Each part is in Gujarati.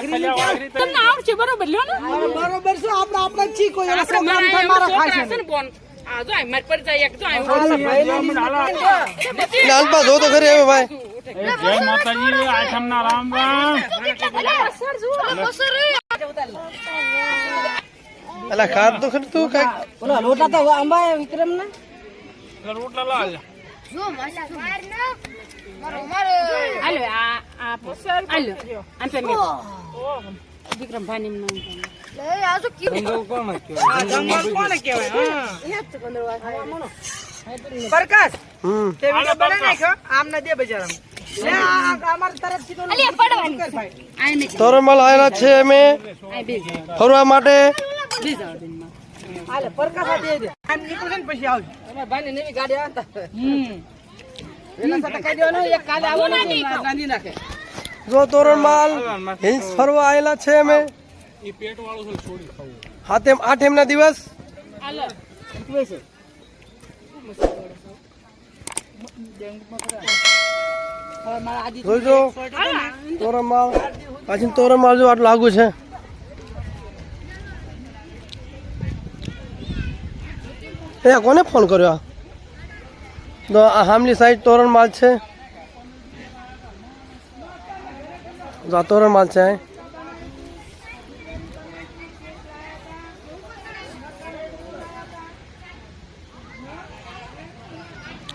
તમને આવડશે બરોબર? લ્યો ને. બરોબર છે આપણે આપણે છી કોઈ. આપણે પ્રોગ્રામ મારા થાય મારા છોકરા છે ને બોન આ આ મારી પર જાય એક જો આ હાલો ભાઈ ને લાલપા જો તો ખરી હવે ભાઈ. જય માતાજી આઠમ ના રામ રામ. અલા ખાત તો ખરી તું કઈ ઓલા લોટા તો આંબા વિક્રમ ને? રોટલા લાલ. જો મસા માર ના. મારો મારો. હાલો આ આ હાલો. આમ મેં વિક્રમ ભાની નું જંગલ કોને કહેવાય પ્રકાશ હમ. તે વિડિયો બનાવી નાખ્યો. આમને દે બજારમાં. લે આ આ અમારી તરફથી તો કર ભાઈ? આ મેં તોરણમાલ આવેલા છે અમે. ફરવા માટે. બે જાવ બેનમાં હાલે પ્રકાશ આ દે દે. આમ નીકળશે પછી આવજો. તમારા ભાઈ ને નવી ગાડી આવતા હમ. એના સાથે કહી દેવાનું. એક કાલે આવવાનું રાંધી નાખે. જો તોરણમાલ હિલ્સ ફરવા આવેલા છે અમે. હાથે આઠ એમના દિવસ? જોઈજો તોરણમાલ પાછી તોરણમાલ જો આટલું લાગુ છે. એ કોને ફોન કર્યો હામલી સાઈડ તોરણમાલ છે. જો તોરણમાલ છે અહીં.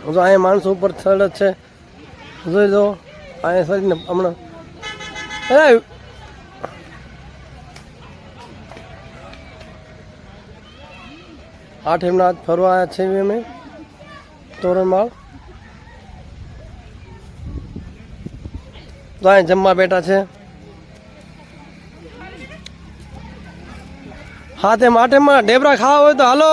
જો અહીંયા માણસો ઉપર ચડે છે જોઈ દો અહીંયા સરીને હમણાં એ આઠ એમના ફરવા આવ્યા છે અમે તોરણમાળ તો અહીં જમવા બેઠા છે. હા તે માટે માં ઢેબરા ખાવા હોય તો હાલો.